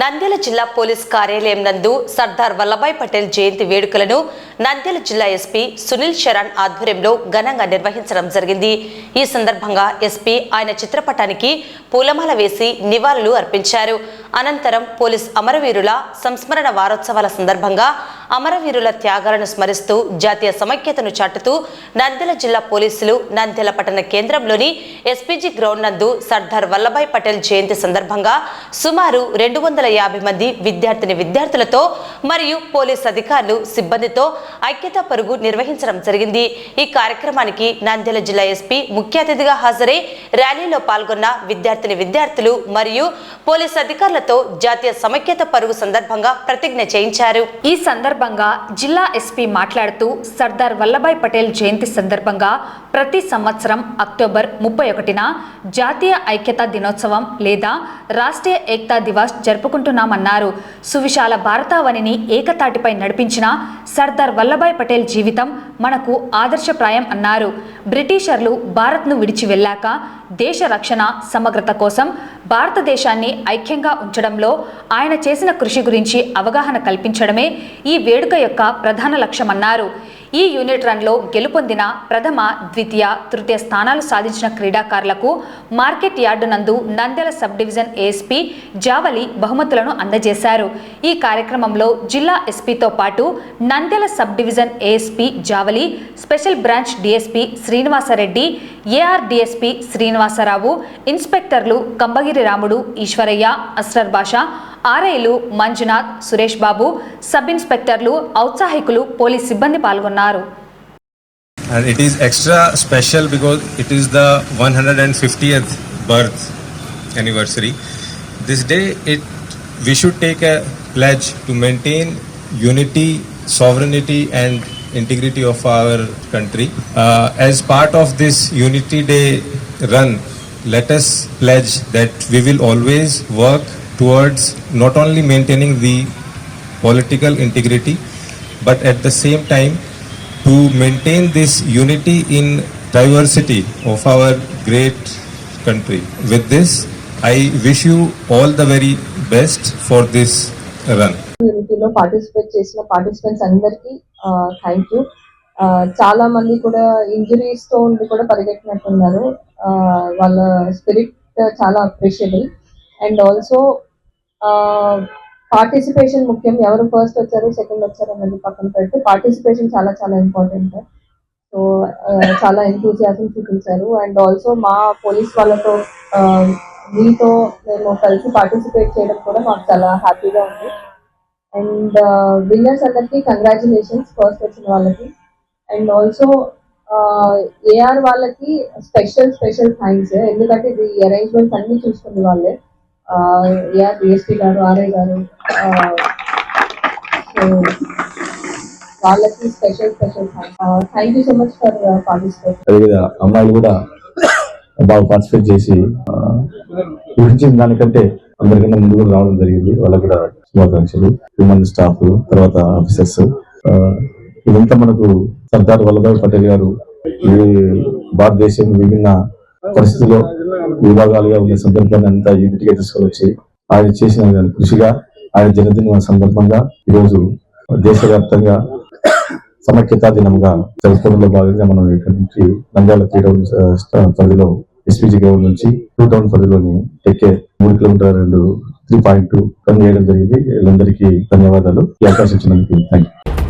నంద్యాల జిల్లా పోలీస్ కార్యాలయం నందు సర్దార్ వల్లభాయ్ పటేల్ జయంతి వేడుకలను నంద్యాల జిల్లా ఎస్పీ సునీల్ శరణ్ ఆధ్వర్యంలో ఘనంగా నిర్వహించడం జరిగింది. ఈ సందర్భంగా ఎస్పీ ఆయన చిత్రపటానికి పూలమాల వేసి నివాళులు అర్పించారు. అనంతరం పోలీస్ అమరవీరుల సంస్మరణ వారోత్సవాల సందర్భంగా అమరవీరుల త్యాగాలను స్మరిస్తూ జాతీయ సమైక్యతను చాటుతూ నంద్యాల జిల్లా పోలీసులు నంద్యాల పట్టణ కేంద్రంలోని ఎస్పీజీ గ్రౌండ్ నందు సర్దార్ వల్లభాయ్ పటేల్ జయంతి సందర్భంగా సుమారు రెండు వందల యాభై మంది విద్యార్థిని విద్యార్థులతో మరియు పోలీస్ అధికారులు సిబ్బందితో ఐక్యతా పరుగు నిర్వహించడం జరిగింది. ఈ కార్యక్రమానికి నంద్యాల జిల్లా ఎస్పీ ముఖ్య అతిథిగా హాజరై ర్యాలీలో పాల్గొన్న విద్యార్థిని విద్యార్థులు మరియు పోలీస్ అధికారులతో జాతీయ సమైక్యత పరుగు సందర్భంగా ప్రతిజ్ఞ చేయించారు. ఈ సందర్భంగా జిల్లా ఎస్పీ మాట్లాడుతూ సర్దార్ వల్లభాయ్ పటేల్ జయంతి సందర్భంగా ప్రతి సంవత్సరం అక్టోబర్ ముప్పై ఒకటిన జాతీయ ఐక్యతా దినోత్సవం లేదా రాష్ట్రీయ ఏకతా దివాస్ జరుపుకుంటున్నామన్నారు. సువిశాల భారతావనిని ఏకతాటిపై నడిపించిన సర్దార్ వల్లభాయ్ పటేల్ జీవితం మనకు ఆదర్శప్రాయం అన్నారు. బ్రిటిషర్లు భారత్ను విడిచి వెళ్ళాక దేశ రక్షణ సమగ్రత కోసం భారతదేశాన్ని ఐక్యంగా ఉంచడంలో ఆయన చేసిన కృషి గురించి అవగాహన కల్పించడమే ఈ వేడుక యొక్క ప్రధాన లక్ష్యమన్నారు. ఈ యూనిట్ రన్లో గెలుపొందిన ప్రథమ ద్వితీయ తృతీయ స్థానాలు సాధించిన క్రీడాకారులకు మార్కెట్ యార్డు నందు Nandyal sub division ASP Javali బహుమతులను అందజేశారు. ఈ కార్యక్రమంలో జిల్లా ఎస్పీతో పాటు Nandyal sub division ASP Javali special branch DSP Srinivasa Reddy AR DSP Srinivasarao ఇన్స్పెక్టర్లు Kambagiri Ramudu Eswaraiah Asrar Basha ఆర్ఐలు మంజునాథ్ సురేష్ బాబు సబ్ ఇన్స్పెక్టర్లు ఔత్సాహికులు పోలీస్ సిబ్బంది పాల్గొన్నారు and it is extra special because it is the 150th birth anniversary this day it we should take a pledge to maintain unity sovereignty and integrity of our country uh, as part of this unity day run let us pledge that we will always work towards not only maintaining the political integrity but at the same time to maintain this unity in diversity of our great country. With this, I wish you all the very best for this run. యూనిటీలో participate చేసిన participants అందరికీ thank you చాలా మంది కూడా ఇంజురీస్తో ఉండి కూడా పరిగెట్టినట్టున్నారు వాళ్ళ spirit చాలా అప్రిషియబుల్ అండ్ ఆల్సో పార్టిసిపేషన్ ముఖ్యం. ఎవరు ఫస్ట్ వచ్చారు సెకండ్ వచ్చారు అన్నది పక్కన పెట్టి పార్టిసిపేషన్ చాలా చాలా ఇంపార్టెంట్ సో చాలా ఎంతూజియాజం చూపించారు. అండ్ ఆల్సో మా పోలీస్ వాళ్ళతో మీతో మేము కలిసి పార్టిసిపేట్ చేయడం కూడా మాకు చాలా హ్యాపీగా ఉంది. అండ్ విన్నర్స్ అందరికీ కంగ్రాచులేషన్స్ ఫస్ట్ వచ్చిన వాళ్ళకి. అండ్ ఆల్సో ఏఆర్ వాళ్ళకి స్పెషల్ స్పెషల్ థ్యాంక్స్ ఎందుకంటే ఇది అరేంజ్మెంట్స్ అన్ని చూసుకునే వాళ్ళే. ఎస్పీ గారు ఆర్ఐ గారు సో వాళ్ళకి special special thank you so much for participate అదేవిధంగా అమ్మాయిలు కూడా బాగా పార్టిసిపేట్ చేసి ఆ, దానికంటే అందరికన్నా ముందుకు రావడం జరిగింది. వాళ్ళకి కూడా శుభాకాంక్షలు. హ్యూమన్ స్టాఫ్ తర్వాత ఆఫీసర్స్ ఇదంతా మనకు సర్దార్ వల్లభాయ్ పటేల్ గారు ఈ భారతదేశం విభిన్న పరిస్థితుల్లో విభాగాలుగా ఉన్న సందర్భాన్ని అంతా యూనిట్గా తీసుకొని ఆయన చేసిన దాని కృషిగా ఆయన జన్మదిన సందర్భంగా ఈరోజు దేశవ్యాప్తంగా సమైక్యతా దినంగా జరుపుకోవడంలో భాగంగా మనం ఇక్కడ నుంచి నంద్యాల త్రీ టౌన్ పరిధిలో ఎస్పీజీ గ్రౌండ్ నుంచి టూ టౌన్ పరిధిలోని టెక్కే మూడు కిలోమీటర్ రెండు త్రీ పాయింట్ టూ రన్ చేయడం జరిగింది. వీళ్ళందరికీ ధన్యవాదాలు. ఈ అవకాశం ఇచ్చినందుకు థ్యాంక్ యూ